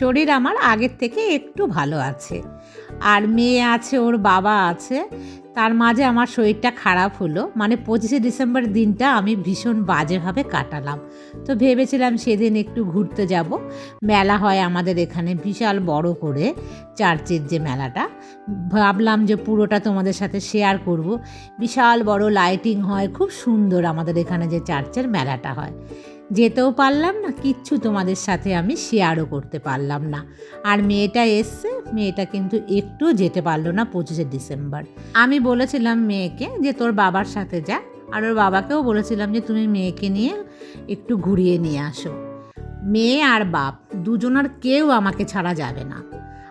শরীর আমার আগের থেকে একটু ভালো আছে। আর মেয়ে আছে, ওর বাবা আছে, তার মাঝে আমার শরীরটা খারাপ হলো। মানে পঁচিশে ডিসেম্বর দিনটা আমি ভীষণ বাজেভাবে কাটালাম। তো ভেবেছিলাম সেদিন একটু ঘুরতে যাব। মেলা হয় আমাদের এখানে, বিশাল বড় করে চার্চের যে মেলাটা। ভাবলাম যে পুরোটা তোমাদের সাথে শেয়ার করব। বিশাল বড় লাইটিং হয়, খুব সুন্দর আমাদের এখানে যে চার্চের মেলাটা হয়। যেতেও পারলাম না, কিচ্ছু তোমাদের সাথে আমি শেয়ারও করতে পারলাম না। আর মেয়েটা এসছে, মেয়েটা কিন্তু একটু যেতে পারল না পঁচিশে ডিসেম্বর। আমি বলেছিলাম মেয়েকে যে তোর বাবার সাথে যা, আর ওর বাবাকেও বলেছিলাম যে তুমি মেয়েকে নিয়ে একটু ঘুরিয়ে নিয়ে আসো। মেয়ে আর বাপ, দুজনের কেউ আমাকে ছাড়া যাবে না।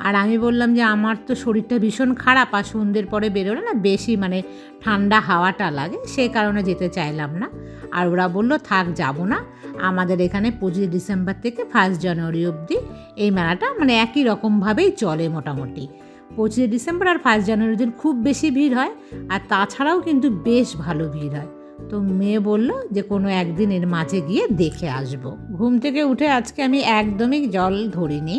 আর আমি বললাম যে আমার তো শরীরটা ভীষণ খারাপ আর সন্ধ্যের পরে বেরোলে না বেশি মানে ঠান্ডা হাওয়াটা লাগে, সে কারণে যেতে চাইলাম না। আর ওরা বলল, থাক, যাব না। আমাদের এখানে পঁচিশে ডিসেম্বর থেকে ফার্স্ট জানুয়ারি অবধি এই মেলাটা মানে একই রকমভাবেই চলে মোটামুটি। পঁচিশে ডিসেম্বর আর ফার্স্ট জানুয়ারির দিন খুব বেশি ভিড় হয় আর তাছাড়াও কিন্তু বেশ ভালো ভিড় হয়। তো মেয়ে বলল যে, কোনো একদিন এর মাঝে গিয়ে দেখে আসব। ঘুম থেকে উঠে আজকে আমি একদমই জল ধরিনি।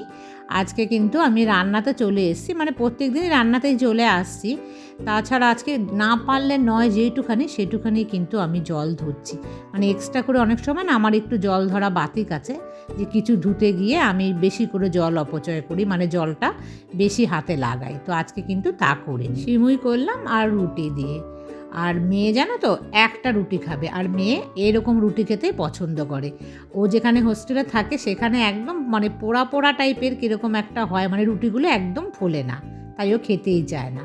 আজকে কিন্তু আমি রান্নাতে চলে এসেছি মানে প্রত্যেক দিনই রান্নাতেই চলে আসছি। তাছাড়া আজকে না পারলে নয় যেইটুখানি সেটুখানি কিন্তু আমি জল ধরছি। মানে এক্সট্রা করে অনেক সময় না আমার একটু জল ধরা বাতিক আছে, যে কিছু ধুতে গিয়ে আমি বেশি করে জল অপচয় করি মানে জলটা বেশি হাতে লাগাই। তো আজকে কিন্তু তা করিনি। সিমুই করলাম আর রুটি দিয়ে। আর মেয়ে জানো তো, একটা রুটি খাবে। আর মেয়ে এরকম রুটি খেতেই পছন্দ করে। ও যেখানে হোস্টেলে থাকে, সেখানে একদম মানে পোড়া পোড়া টাইপের কীরকম একটা হয় মানে রুটিগুলো একদম ফোলে না। তাই ও খেতেই চায় না।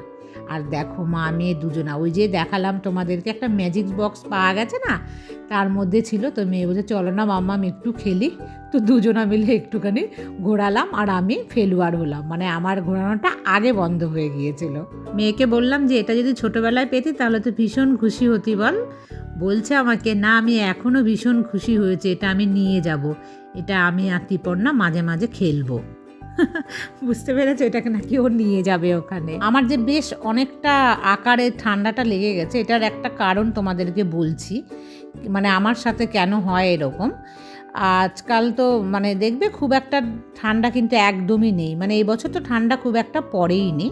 আর দেখো মা, মেয়ে দুজনা, ওই যে দেখালাম তোমাদেরকে একটা ম্যাজিক বক্স পাওয়া গেছে না? তার মধ্যে ছিল তো মেয়ে বলছে, চলো না মাম্মা, আমি একটু খেলি। তো দুজনা মিলে একটুখানি ঘোরালাম আর আমি ফেলুয়ার হলাম। মানে আমার ঘোরানোটা আগে বন্ধ হয়ে গিয়েছিল। মেয়েকে বললাম যে, এটা যদি ছোটোবেলায় পেতি, তাহলে তো ভীষণ খুশি হতি বল। বলছে আমাকে, না, আমি এখনও ভীষণ খুশি হয়েছে, এটা আমি নিয়ে যাব। এটা আমি আর তিপর্ণা মাঝে মাঝে খেলব। বুঝতে পেরেছ? এটাকে নাকি ও নিয়ে যাবে ওখানে। আমার যে বেশ অনেকটা আকারে ঠান্ডাটা লেগে গেছে, এটার একটা কারণ তোমাদেরকে বলছি। মানে আমার সাথে কেন হয় এরকম? আজকাল তো মানে দেখবে খুব একটা ঠান্ডা কিন্তু একদমই নেই। মানে এই বছর তো ঠান্ডা খুব একটা পড়েই নি।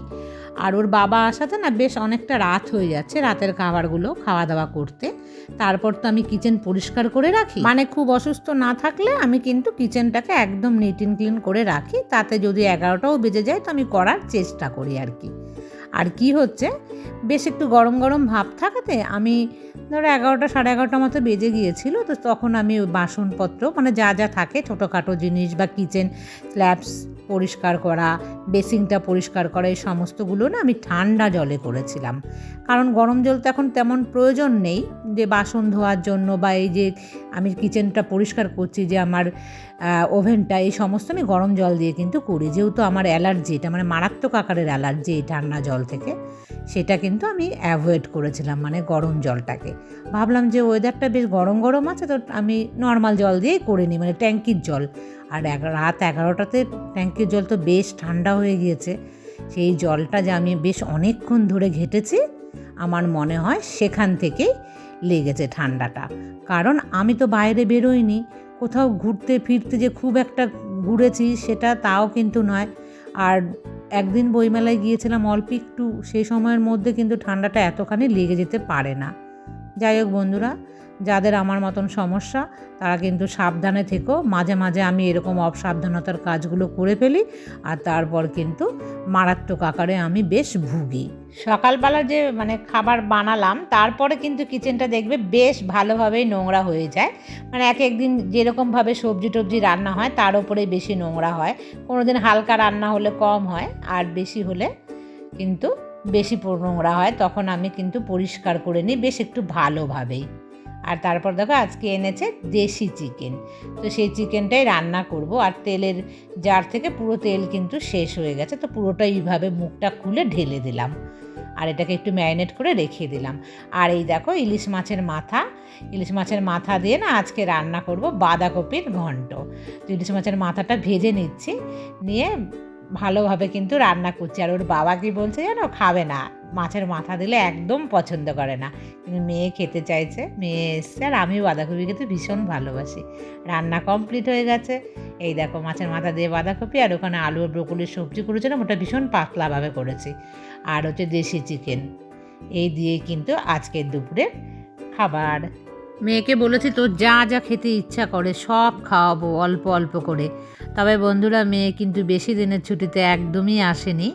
আর ওর বাবা আসাতে না বেশ অনেকটা রাত হয়ে যাচ্ছে রাতের খাবারগুলো খাওয়া দাওয়া করতে। তারপর তো আমি কিচেন পরিষ্কার করে রাখি। মানে খুব অসুস্থ না থাকলে আমি কিন্তু কিচেনটাকে একদম নিট ক্লিন করে রাখি। তাতে যদি এগারোটাও বেজে যায় তো আমি করার চেষ্টা করি আর কি। আর কি হচ্ছে? বেশ একটু গরম গরম ভাব থাকাতে আমি ধরো এগারোটা, সাড়ে এগারোটা মতো বেজে গিয়েছিল, তো তখন আমি বাসনপত্র মানে যা যা থাকে ছোটোখাটো জিনিস বা কিচেন স্ল্যাবস পরিষ্কার করা বেসিংটা পরিষ্কার করা, এই সমস্তগুলো না আমি ঠান্ডা জলে করেছিলাম। কারণ গরম জল তো এখন তেমন প্রয়োজন নেই যে বাসন ধোয়ার জন্য বা এই যে আমি কিচেনটা পরিষ্কার করছি যে আমার ওভেনটা এই সমস্ত আমি গরম জল দিয়ে কিন্তু করি। যেহেতু আমার অ্যালার্জি এটা মানে মারাত্মক আকারের অ্যালার্জি এই ঠান্ডা জল থেকে, সেটা কিন্তু আমি অ্যাভয়েড করেছিলাম মানে গরম জলটাকে। ভাবলাম যে ওয়েদারটা বেশ গরম গরম আছে, তো আমি নর্মাল জল দিয়েই করে নিই মানে ট্যাঙ্কির জল। আর রাত এগারোটাতে ট্যাঙ্কির জল তো বেশ ঠান্ডা হয়ে গিয়েছে, সেই জলটা যে আমি বেশ অনেকক্ষণ ধরে ঘেটেছি, আমার মনে হয় সেখান থেকেই লেগেছে ঠান্ডাটা। কারণ আমি তো বাইরে বেরোইনি, কোথাও ঘুরতে ফিরতে যে খুব একটা ঘুরেছি সেটা তাও কিন্তু নয়। আর একদিন বইমেলায় গিয়েছিলাম অল্প একটু, সেই সময়ের মধ্যে কিন্তু ঠান্ডাটা এতখানি লেগে যেতে পারে না। যাই হোক বন্ধুরা যাদের আমার মতন সমস্যা, তারা কিন্তু সাবধানে থেকো। মাঝে মাঝে আমি এরকম অসাবধানতার কাজগুলো করে ফেলি আর তারপর কিন্তু মারাত্মক আকারে আমি বেশ ভুগি। সকালবেলা যে মানে খাবার বানালাম, তারপরে কিন্তু কিচেনটা দেখবে বেশ ভালোভাবেই নোংরা হয়ে যায়। মানে এক একদিন যেরকমভাবে সবজি টবজি রান্না হয়, তার উপরেই বেশি নোংরা হয়। কোনো দিন হালকা রান্না হলে কম হয়, আর বেশি হলে কিন্তু বেশি নোংরা হয়। তখন আমি কিন্তু পরিষ্কার করে নিই, বেশ একটু ভালোভাবেই। আর তারপর দেখো আজকে এনেছে দেশি চিকেন তো সেই চিকেনটাই রান্না করব। আর তেলের জার থেকে পুরো তেল কিন্তু শেষ হয়ে গেছে। তো পুরোটা এইভাবে মুখটা খুলে ঢেলে দিলাম। আর এটাকে একটু ম্যারিনেট করে রেখে দিলাম। আর এই দেখো ইলিশ মাছের মাথা। ইলিশ মাছের মাথা দিয়ে না আজকে রান্না করব বাঁধাকপির ঘন্ট। তো ইলিশ মাছের মাথাটা ভেজে নিচ্ছি। নিয়ে ভালোভাবে কিন্তু রান্না করছি। আর ওর বাবা কি বলছে জানো? খাবে না। মাছের মাথা দিলে একদম পছন্দ করে না। কিন্তু মেয়ে খেতে চাইছে, মেয়ে এসছে আর আমিও বাঁধাকপি খেতে ভীষণ ভালোবাসি। রান্না কমপ্লিট হয়ে গেছে। এই দেখো মাছের মাথা দিয়ে বাঁধাকপি আর ওখানে আলু ব্রকলির সবজি করেছিলাম ওটা ভীষণ পাতলাভাবে করেছি। আর হচ্ছে দেশি চিকেন এই দিয়ে কিন্তু আজকের দুপুরে খাবার। মেয়েকে বলেছি, তোর যা যা খেতে ইচ্ছা করে, সব খাওয়াবো অল্প অল্প করে। তবে বন্ধুরা, মেয়ে কিন্তু বেশি দিনের ছুটিতে একদমই আসেনি।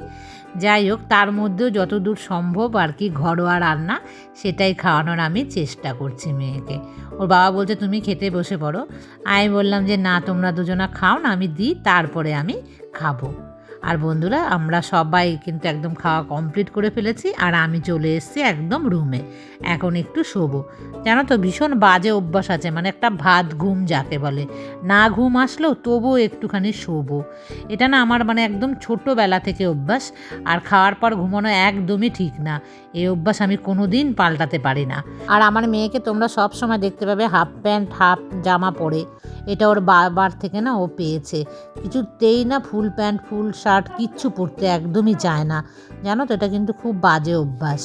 যাই হোক, তার মধ্যেও যতদূর সম্ভব আর কি ঘরোয়া রান্না, সেটাই খাওয়ানোর আমি চেষ্টা করছি মেয়েকে। ওর বাবা বলছে, তুমি খেতে বসে পড়ো। আমি বললাম যে, না, তোমরা দুজনা খাও না, আমি দিই, তারপরে আমি খাব। আর বন্ধুরা, আমরা সবাই কিন্তু একদম খাওয়া কমপ্লিট করে ফেলেছি আর আমি চলে এসেছি একদম রুমে এখন একটু শোবো। জানো তো, ভীষণ বাজে অভ্যাস আছে মানে একটা ভাত ঘুম যাকে বলে। না ঘুম আসলেও তবুও একটুখানি শোবো। এটা না আমার মানে একদম ছোটোবেলা থেকে অভ্যাস, আর খাওয়ার পর ঘুমানো একদমই ঠিক না। এই অভ্যাস আমি কোনো দিন পাল্টাতে পারি না। আর আমার মেয়েকে তোমরা সব সময় দেখতে পাবে, হাফ প্যান্ট, হাফ জামা পরে। এটা ওর বাবার থেকে না ও পেয়েছে। কিছুতেই না ফুল প্যান্ট, ফুল শার্ট কিচ্ছু পরতে একদমই চায় না। জানো তো, এটা কিন্তু খুব বাজে অভ্যাস।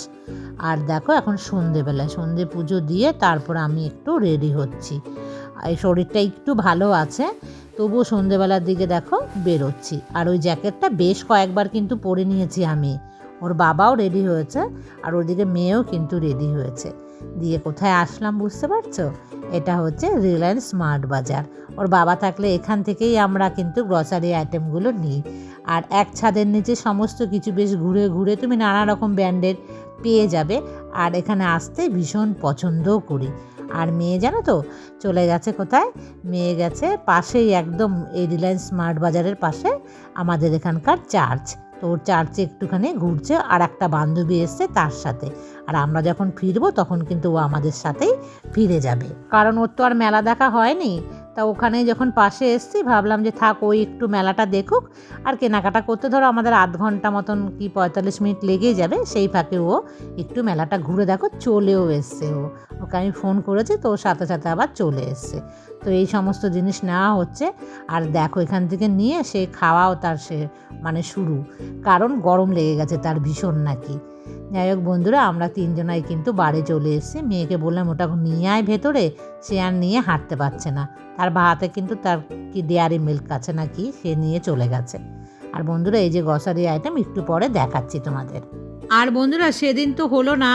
আর দেখো এখন সন্ধেবেলায়, সন্ধে পুজো দিয়ে তারপর আমি একটু রেডি হচ্ছি। এই শরীরটা একটু ভালো আছে, তবুও সন্ধেবেলার দিকে দেখো বেরোচ্ছি। আর ওই জ্যাকেটটা বেশ কয়েকবার কিন্তু পরে নিয়েছি আমি। ওর বাবাও রেডি হয়েছে, আর ওদিকে মেয়েও কিন্তু রেডি হয়েছে। দিয়ে কোথায় আসলাম বুঝতে পারছ? এটা হচ্ছে রিলায়েন্স স্মার্ট বাজার। ওর বাবা থাকলে এখান থেকেই আমরা কিন্তু গ্রসারি আইটেমগুলো নিই। আর এক ছাদের নিচে সমস্ত কিছু বেশ ঘুরে ঘুরে তুমি নানা রকম ব্র্যান্ডের পেয়ে যাবে। আর এখানে আসতে ভীষণ পছন্দও করি। আর মেয়ে জানো তো, চলে গেছে কোথায়? মেয়ে গেছে পাশেই একদম এই রিলায়েন্স স্মার্ট বাজারের পাশে আমাদের এখানকার চার্চ। তো ওর চার্চে একটুখানি ঘুরছে আর একটা বান্ধবী এসছে তার সাথে। আর আমরা যখন ফিরবো তখন কিন্তু ও আমাদের সাথেই ফিরে যাবে। কারণ ওর তো আর মেলা দেখা হয়নি। তা ওখানে যখন পাশে এসছি, ভাবলাম যে থাক, ওই একটু মেলাটা দেখুক। আর কেনাকাটা করতে ধরো আমাদের আধ ঘণ্টা মতন কি পঁয়তাল্লিশ মিনিট লেগেই যাবে, সেই ফাঁকে ও একটু মেলাটা ঘুরে দেখো, চলেও এসছে ও। ওকে আমি ফোন করেছি, তো ওর সাথে সাথে আবার চলে এসছে। তো এই সমস্ত জিনিস নেওয়া হচ্ছে। আর দেখো, এখান থেকে নিয়ে সে খাওয়াও তার সে মানে শুরু। কারণ গরম লেগে গেছে, তার ভীষণ নাকি। যাই হোক বন্ধুরা, আমরা তিনজনাই কিন্তু বাড়ি চলে এসেছি। মেয়েকে বললাম, ওটা নিয়ে আয় ভেতরে, সে আর নিয়ে হাঁটতে পারছে না। তার হাতে কিন্তু তার কি ডেয়ারি মিল্ক আছে না কি সে নিয়ে চলে গেছে। আর বন্ধুরা, এই যে গ্রসারি আইটেম একটু পরে দেখাচ্ছি তোমাদের। আর বন্ধুরা, সেদিন তো হলো না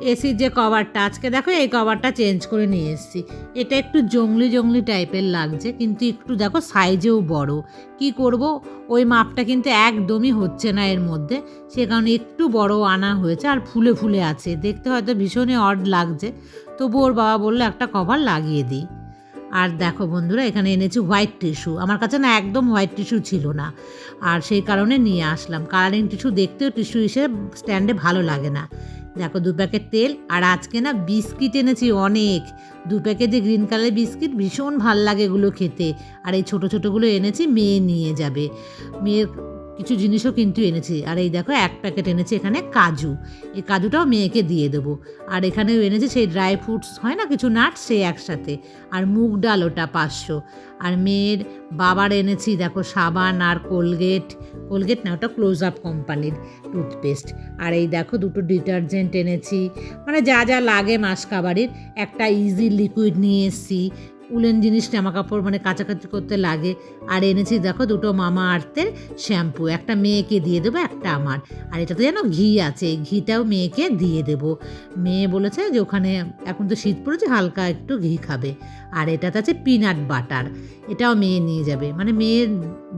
এসির যে কভারটা আজকে দেখো এই কভারটা চেঞ্জ করে নিয়ে এসেছি। এটা একটু জংলি জংলি টাইপের লাগছে, কিন্তু একটু দেখো সাইজেও বড়। কি করব? ওই মাপটা কিন্তু একদমই হচ্ছে না এর মধ্যে। সে কারণে একটু বড় আনা হয়েছে, আর ফুলে ফুলে আছে। দেখতে হয়তো ভীষণই অড লাগছে। তবু ওর বাবা বলল, একটা কভার লাগিয়ে দিই। আর দেখো বন্ধুরা, এখানে এনেছি হোয়াইট টিস্যু আমার কাছে না একদম হোয়াইট টিস্যু ছিল না। আর সেই কারণে নিয়ে আসলাম। কালারিং টিস্যু দেখতেও টিস্যু হিসেবে স্ট্যান্ডে ভালো লাগে না। দেখো দু প্যাকেট তেল, আর আজকে না বিস্কিট এনেছি অনেক। দু প্যাকেট যে গ্রিন কালারের বিস্কিট, ভীষণ ভালো লাগে এগুলো খেতে। আর এই ছোটো ছোটোগুলো এনেছি, মেয়ে নিয়ে যাবে। মেয়ের কিছু জিনিসও কিন্তু এনেছি। আর এই দেখো, এক প্যাকেট এনেছি এখানে কাজু। এই কাজুটাও মেয়েকে দিয়ে দেবো। আর এখানেও এনেছি সেই ড্রাই ফ্রুটস হয় না কিছু নাট সে একসাথে। আর মুগ ডাল ওটা পাঁচশো। আর মেয়ের বাবার এনেছি, দেখো, সাবান আর কোলগেট। কোলগেট না, ওটা ক্লোজ আপ কোম্পানির টুথপেস্ট আর এই দেখো, দুটো ডিটারজেন্ট এনেছি। মানে যা যা লাগে মাসকাবারির একটা ইজি লিকুইড নিয়ে এসেছি। উলেন জিনিস জামা কাপড় মানে কাছাকাছি করতে লাগে। আর এনেছি দেখো দুটো মামা আর্থের শ্যাম্পু, একটা মেয়েকে দিয়ে দেবো, একটা আমার। আর এটাতে যেন ঘি আছে ঘিটাও মেয়েকে দিয়ে দেবো। মেয়ে বলেছে যে ওখানে এখন তো শীত পড়েছে, হালকা একটু ঘি খাবে। আর এটাতে আছে পিনাট বাটার, এটাও মেয়ে নিয়ে যাবে। মানে মেয়ের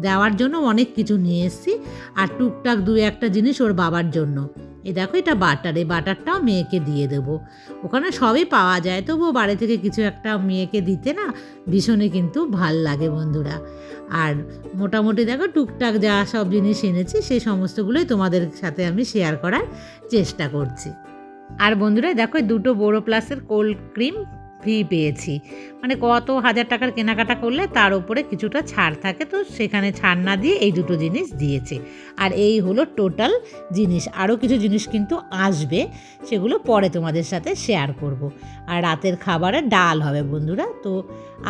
দেওয়ার জন্য অনেক কিছু নিয়ে এসেছি, আর টুকটাক দু একটা জিনিস ওর বাবার জন্য। এই দেখো, এটা বাটার এই বাটারটাও মেয়েকে দিয়ে দেবো। ওখানে সবই পাওয়া যায়, তবুও বাড়ি থেকে কিছু একটা মেয়েকে দিতে না ভীষণই কিন্তু ভালো লাগে বন্ধুরা। আর মোটামুটি দেখো, টুকটাক যা সব জিনিস এনেছি, সেই সমস্তগুলোই তোমাদের সাথে আমি শেয়ার করার চেষ্টা করছি। আর বন্ধুরা, দেখো, দুটো বড়ো প্লাসের কোল্ড ক্রিম ফ্রি পেয়েছি। মানে কত হাজার টাকার কেনাকাটা করলে তার উপরে কিছুটা ছাড় থাকে, তো সেখানে ছাড় না দিয়ে এই দুটো জিনিস দিয়েছে। আর এই হলো টোটাল জিনিস। আরও কিছু জিনিস কিন্তু আসবে, সেগুলো পরে তোমাদের সাথে শেয়ার করব। আর রাতের খাবারে ডাল হবে বন্ধুরা, তো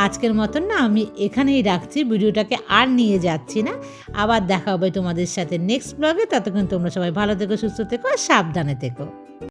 আজকের মতন না আমি এখানেই রাখছি। ভিডিওটাকে আর নিয়ে যাচ্ছি না। আবার দেখা হবে তোমাদের সাথে নেক্সট ব্লগে ততক্ষণ তোমরা সবাই ভালো থেকো, সুস্থ থেকো আর সাবধানে থেকো।